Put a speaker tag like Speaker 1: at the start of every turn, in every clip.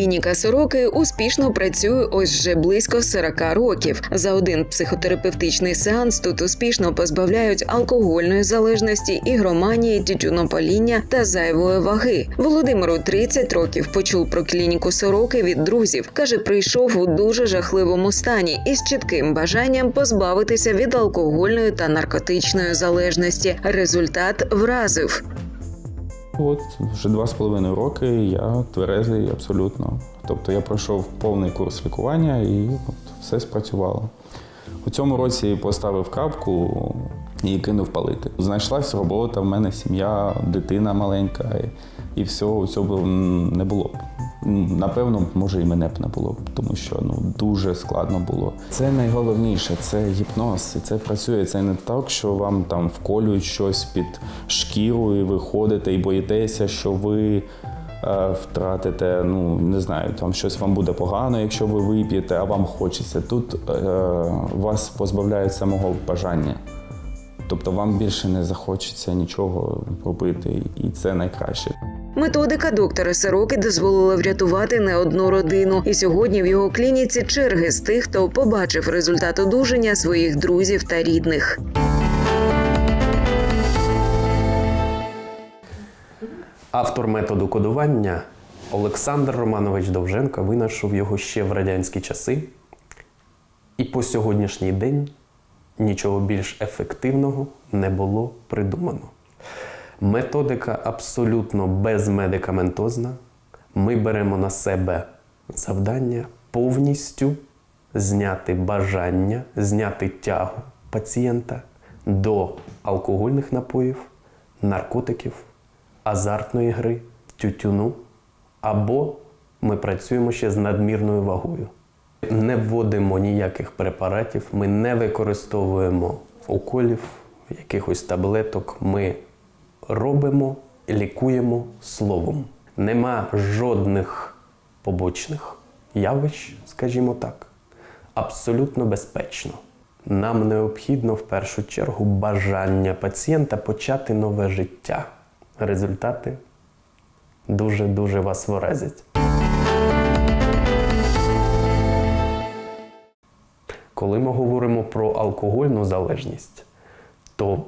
Speaker 1: Клініка сороки успішно працює ось вже близько 40 років. За один психотерапевтичний сеанс тут успішно позбавляють алкогольної залежності, ігроманії, тютюнопаління та зайвої ваги. Володимиру 30 років почув про клініку сороки від друзів. каже, прийшов у дуже жахливому стані із чітким бажанням позбавитися від алкогольної та наркотичної залежності. Результат вразив.
Speaker 2: От вже два з половиною роки я тверезий абсолютно. Тобто я пройшов повний курс лікування і от все спрацювало. У цьому році поставив крапку і кинув палити. Знайшлась робота, в мене сім'я, дитина маленька, і, всього цього не було. Напевно, може, і мене б не було, тому що ну дуже складно було. Це найголовніше, це гіпноз, і це працює. Це не так, що вам там вколюють щось під шкіру, і ви ходите і боїтеся, що ви е, втратите, ну не знаю, там щось вам буде погано, якщо ви вип'єте, а вам хочеться. Тут е, вас позбавляють самого бажання. Тобто вам більше не захочеться нічого робити, і це найкраще.
Speaker 1: Методика доктора Сороки дозволила врятувати не одну родину. І сьогодні в його клініці черги з тих, хто побачив результат одужання своїх друзів та рідних.
Speaker 3: Автор методу кодування Олександр Романович Довженко винайшов його ще в радянські часи. І по сьогоднішній день нічого більш ефективного не було придумано. Методика абсолютно безмедикаментозна. Ми беремо на себе завдання повністю зняти бажання, зняти тягу пацієнта до алкогольних напоїв, наркотиків, азартної гри, тютюну, або ми працюємо ще з надмірною вагою. Не вводимо ніяких препаратів, ми не використовуємо уколів, якихось таблеток. Ми робимо, лікуємо словом. Нема жодних побочних явищ, скажімо так. Абсолютно безпечно. Нам необхідно в першу чергу бажання пацієнта почати нове життя. Результати дуже-дуже вас вразять. Коли ми говоримо про алкогольну залежність, то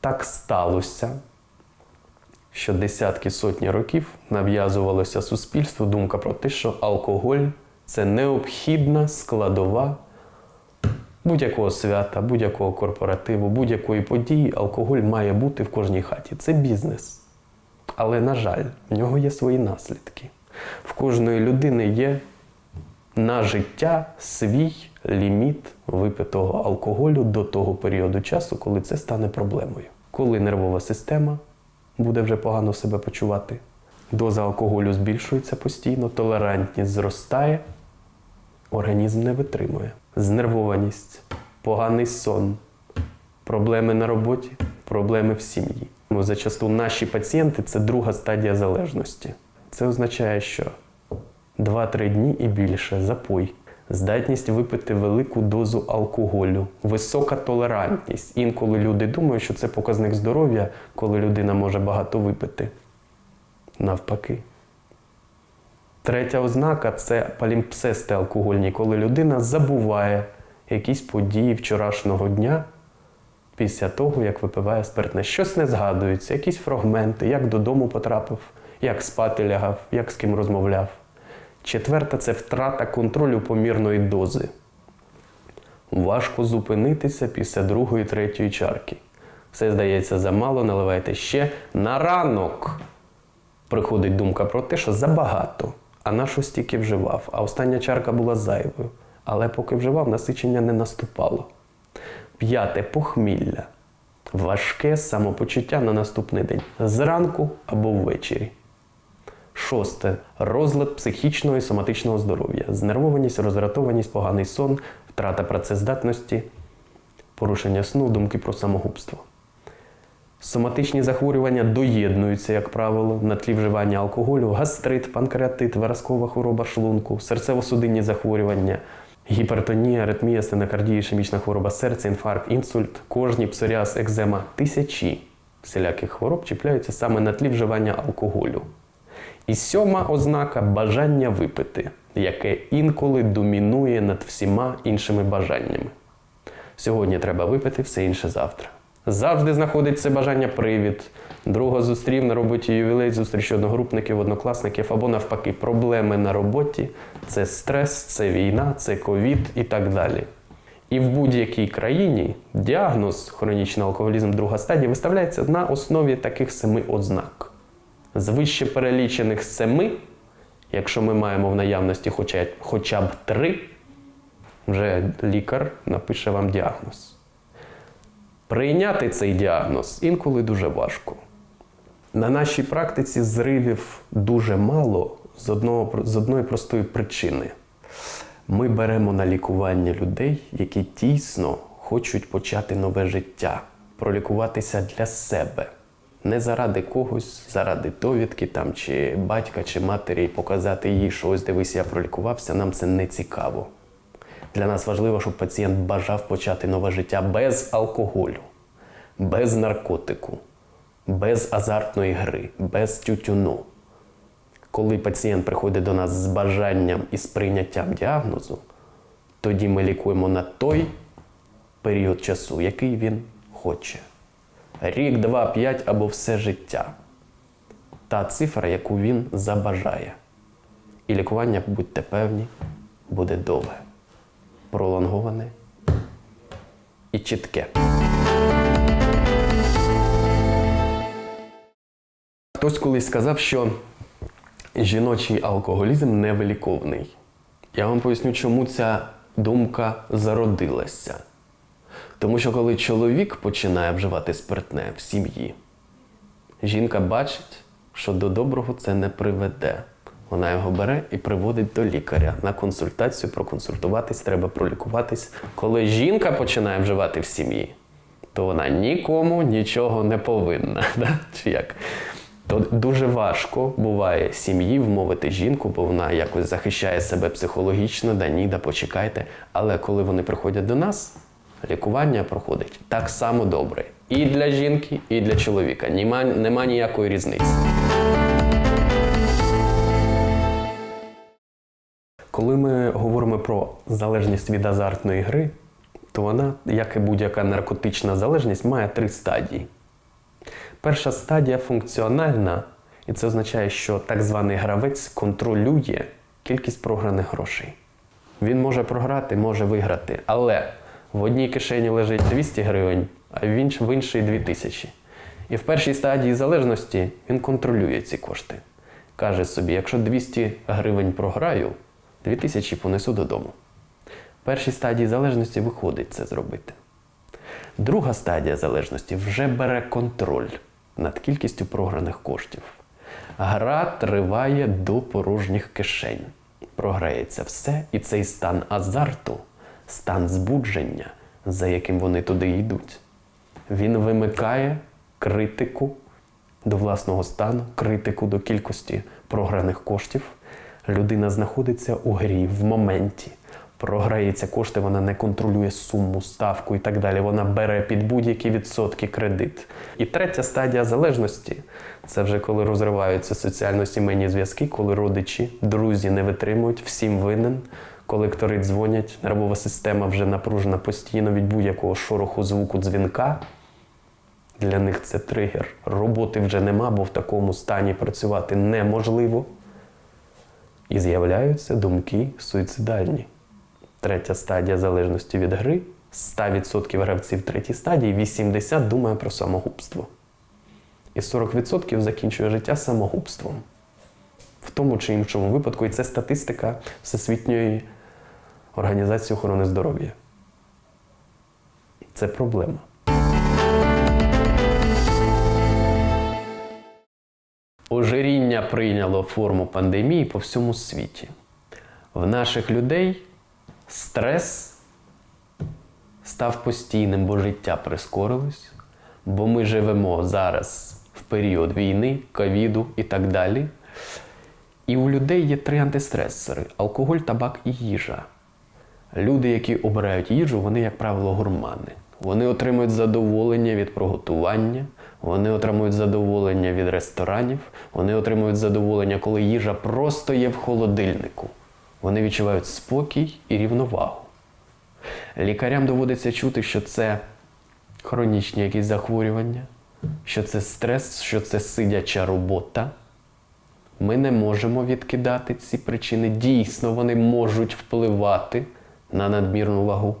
Speaker 3: так сталося, що десятки сотні років нав'язувалося суспільству думка про те, що алкоголь це необхідна складова будь-якого свята, будь-якого корпоративу, будь-якої події. Алкоголь має бути в кожній хаті. Це бізнес. Але, на жаль, в нього є свої наслідки. В кожної людини є на життя свій ліміт випитого алкоголю до того періоду часу, коли це стане проблемою. Коли нервова система буде вже погано себе почувати, доза алкоголю збільшується постійно, толерантність зростає, організм не витримує. Знервованість, поганий сон, проблеми на роботі, проблеми в сім'ї. Ну, Зачасту наші пацієнти це друга стадія залежності. Це означає, що 2-3 дні і більше запой, здатність випити велику дозу алкоголю, висока толерантність. Інколи люди думають, що це показник здоров'я, коли людина може багато випити. Навпаки. Третя ознака це палімпсести алкогольні, коли людина забуває якісь події вчорашнього дня після того, як випиває спиртне. Щось не згадується, якісь фрагменти, як додому потрапив, як спати лягав, як з ким розмовляв. Четверта це втрата контролю помірної дози. Важко зупинитися після другої, третьої чарки. Все здається замало, наливайте ще. На ранок приходить думка про те, що забагато, а на що стільки вживав, а остання чарка була зайвою. Але поки вживав, насичення не наступало. П'яте похмілля. Важке самопочуття на наступний день зранку або ввечері. Шосте розлад психічного і соматичного здоров'я, знервованість, роздратованість, поганий сон, втрата працездатності, порушення сну, думки про самогубство. Соматичні захворювання доєднуються, як правило, на тлі вживання алкоголю, гастрит, панкреатит, виразкова хвороба шлунку, серцево-судинні захворювання, гіпертонія, аритмія, стенокардія, ішемічна хвороба серця, інфаркт, інсульт, кожні, псоріаз, екзема, тисячі всіляких хвороб чіпляються саме на тлі вживання алкоголю. І сьома ознака бажання випити, яке інколи домінує над всіма іншими бажаннями. Сьогодні треба випити, все інше завтра. Завжди знаходить це бажання привід. Друга зустрів на роботі ювілей, зустріч одногрупників, однокласників або навпаки, проблеми на роботі це стрес, це війна, це ковід і так далі. І в будь-якій країні діагноз хронічний алкоголізм друга стадія виставляється на основі таких семи ознак. З вище перелічених семи, якщо ми маємо в наявності хоча, хоча б три, вже лікар напише вам діагноз. Прийняти цей діагноз інколи дуже важко. На нашій практиці зривів дуже мало з, одного, з одної простої причини. Ми беремо на лікування людей, які дійсно хочуть почати нове життя, пролікуватися для себе. Не заради когось, заради довідки там, чи батька, чи матері, показати їй, що ось дивись, я пролікувався, нам це не цікаво. Для нас важливо, щоб пацієнт бажав почати нове життя без алкоголю, без наркотику, без азартної гри, без тютюну. Коли пацієнт приходить до нас з бажанням і з прийняттям діагнозу, тоді ми лікуємо на той період часу, який він хоче. Рік, два, п'ять або все життя. Та цифра, яку він забажає. І лікування, будьте певні, буде довге, пролонговане і чітке. Хтось колись сказав, що жіночий алкоголізм невиліковний. Я вам поясню, чому ця думка зародилася. Тому що коли чоловік починає вживати спиртне в сім'ї, жінка бачить, що до доброго це не приведе. Вона його бере і приводить до лікаря на консультацію, проконсультуватись, треба пролікуватись. Коли жінка починає вживати в сім'ї, то вона нікому нічого не повинна. Да? Чи як? То дуже важко буває сім'ї вмовити жінку, бо вона якось захищає себе психологічно, да ні, да почекайте. Але коли вони приходять до нас, лікування проходить так само добре. І для жінки, і для чоловіка. Нема, нема ніякої різниці. Коли ми говоримо про залежність від азартної гри, то вона, як і будь-яка наркотична залежність, має три стадії. Перша стадія функціональна, і це означає, що так званий гравець контролює кількість програних грошей. Він може програти, може виграти, але в одній кишені лежить 200 гривень, а в інш- в іншій 2000. І в першій стадії залежності він контролює ці кошти. Каже собі, якщо 200 гривень програю, 2000 понесу додому. В першій стадії залежності виходить це зробити. Друга стадія залежності вже бере контроль над кількістю програних коштів. Гра триває до порожніх кишень. Програється все, і цей стан азарту, стан збудження, за яким вони туди йдуть. Він вимикає критику до власного стану, критику до кількості програних коштів. Людина знаходиться у грі в моменті. Програється кошти, вона не контролює суму, ставку і так далі. Вона бере під будь-які відсотки кредит. І третя стадія залежності це вже коли розриваються соціально-сімейні зв'язки, коли родичі, друзі не витримують, всім винен. Колектори дзвонять, нервова система вже напружена постійно від будь-якого шороху звуку дзвінка. Для них це тригер. Роботи вже нема, бо в такому стані працювати неможливо. І з'являються думки суїцидальні. Третя стадія залежності від гри. 100% гравців третій стадії 80% думає про самогубство. І 40% закінчує життя самогубством. В тому чи іншому випадку, і це статистика Всесвітньої організації охорони здоров'я. Це проблема. Ожиріння прийняло форму пандемії по всьому світі. В наших людей стрес став постійним, бо життя прискорилось, бо ми живемо зараз в період війни, ковіду і так далі. І у людей є три антистресори: алкоголь, табак і їжа. Люди, які обирають їжу, вони, як правило, гурмани. Вони отримують задоволення від приготування, Вони отримують задоволення від ресторанів, вони отримують задоволення, коли їжа просто є в холодильнику. Вони відчувають спокій і рівновагу. Лікарям доводиться чути, що це хронічні якісь захворювання, що це стрес, що це сидяча робота. Ми не можемо відкидати ці причини. Дійсно, вони можуть впливати на надмірну вагу.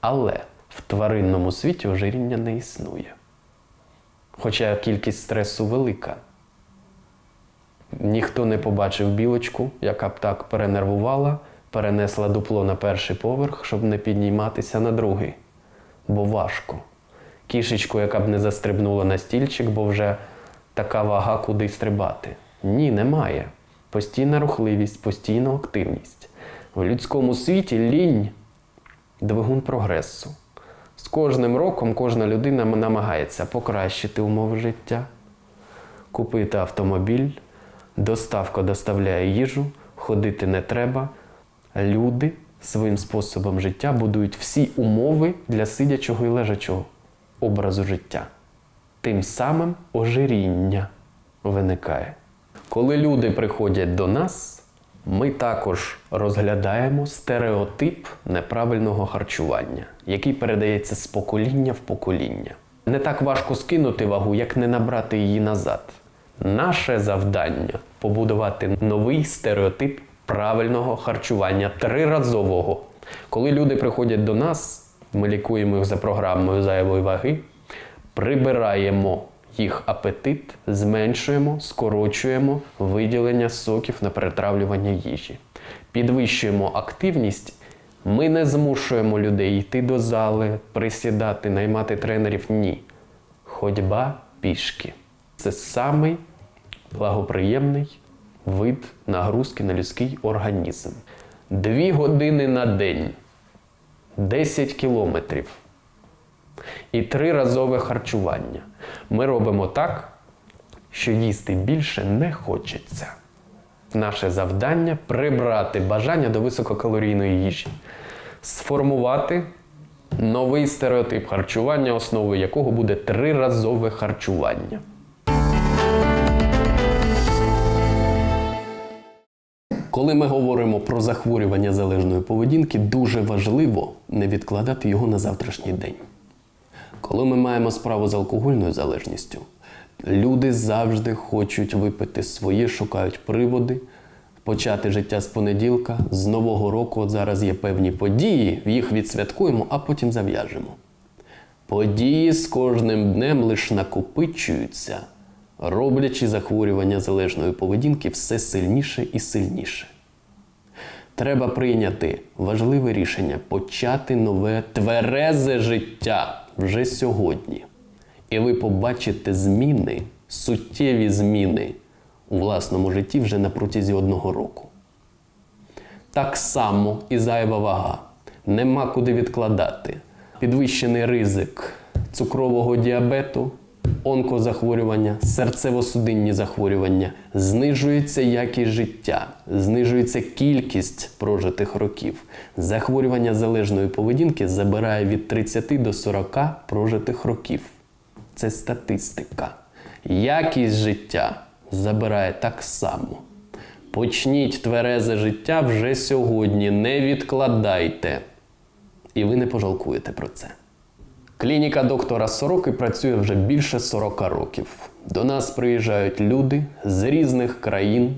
Speaker 3: Але в тваринному світі ожиріння не існує. Хоча кількість стресу велика. Ніхто не побачив білочку, яка б так перенервувала, перенесла дупло на перший поверх, щоб не підніматися на другий. Бо важко. Кішечку, яка б не застрибнула на стільчик, бо вже така вага куди стрибати. Ні, немає. Постійна рухливість, постійна активність. В людському світі лінь двигун прогресу. З кожним роком кожна людина намагається покращити умови життя, купити автомобіль, доставка доставляє їжу, ходити не треба. Люди своїм способом життя будують всі умови для сидячого і лежачого образу життя. Тим самим ожиріння виникає. Коли люди приходять до нас, ми також розглядаємо стереотип неправильного харчування, який передається з покоління в покоління. Не так важко скинути вагу, як не набрати її назад. Наше завдання побудувати новий стереотип правильного харчування триразового. Коли люди приходять до нас, ми лікуємо їх за програмою зайвої ваги, прибираємо їх апетит, зменшуємо, скорочуємо виділення соків на перетравлювання їжі. Підвищуємо активність. Ми не змушуємо людей йти до зали, присідати, наймати тренерів. Ні. Ходьба пішки. Це самий благоприємний вид нагрузки на людський організм. Дві години на день, 10 кілометрів і триразове харчування. Ми робимо так, що їсти більше не хочеться. Наше завдання прибрати бажання до висококалорійної їжі, сформувати новий стереотип харчування, основою якого буде триразове харчування. Коли ми говоримо про захворювання залежної поведінки, дуже важливо не відкладати його на завтрашній день. Коли ми маємо справу з алкогольною залежністю, люди завжди хочуть випити своє, шукають приводи, почати життя з понеділка, з нового року. От зараз є певні події, їх відсвяткуємо, а потім зав'яжемо. Події з кожним днем лише накопичуються, роблячи захворювання залежної поведінки все сильніше і сильніше. Треба прийняти важливе рішення почати нове тверезе життя вже сьогодні. І ви побачите зміни, суттєві зміни у власному житті вже на протязі одного року. Так само і зайва вага. Нема куди відкладати. Підвищений ризик цукрового діабету, онкозахворювання, серцево-судинні захворювання, знижується якість життя, знижується кількість прожитих років. Захворювання залежної поведінки забирає від 30 до 40 прожитих років. Це статистика. Якість життя забирає так само. Почніть тверезе життя вже сьогодні, не відкладайте. І ви не пожалкуєте про це. Клініка доктора Сороки працює вже більше 40 років. До нас приїжджають люди з різних країн,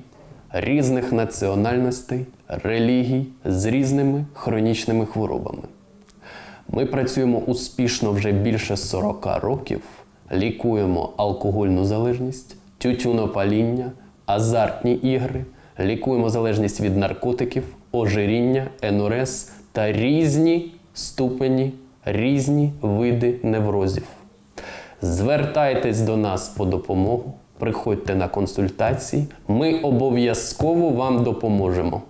Speaker 3: різних національностей, релігій, з різними хронічними хворобами. Ми працюємо успішно вже більше 40 років, лікуємо алкогольну залежність, тютюнопаління, азартні ігри, лікуємо залежність від наркотиків, ожиріння, енурез та різні ступені, різні види неврозів. Звертайтесь до нас по допомогу, приходьте на консультації, ми обов'язково вам допоможемо.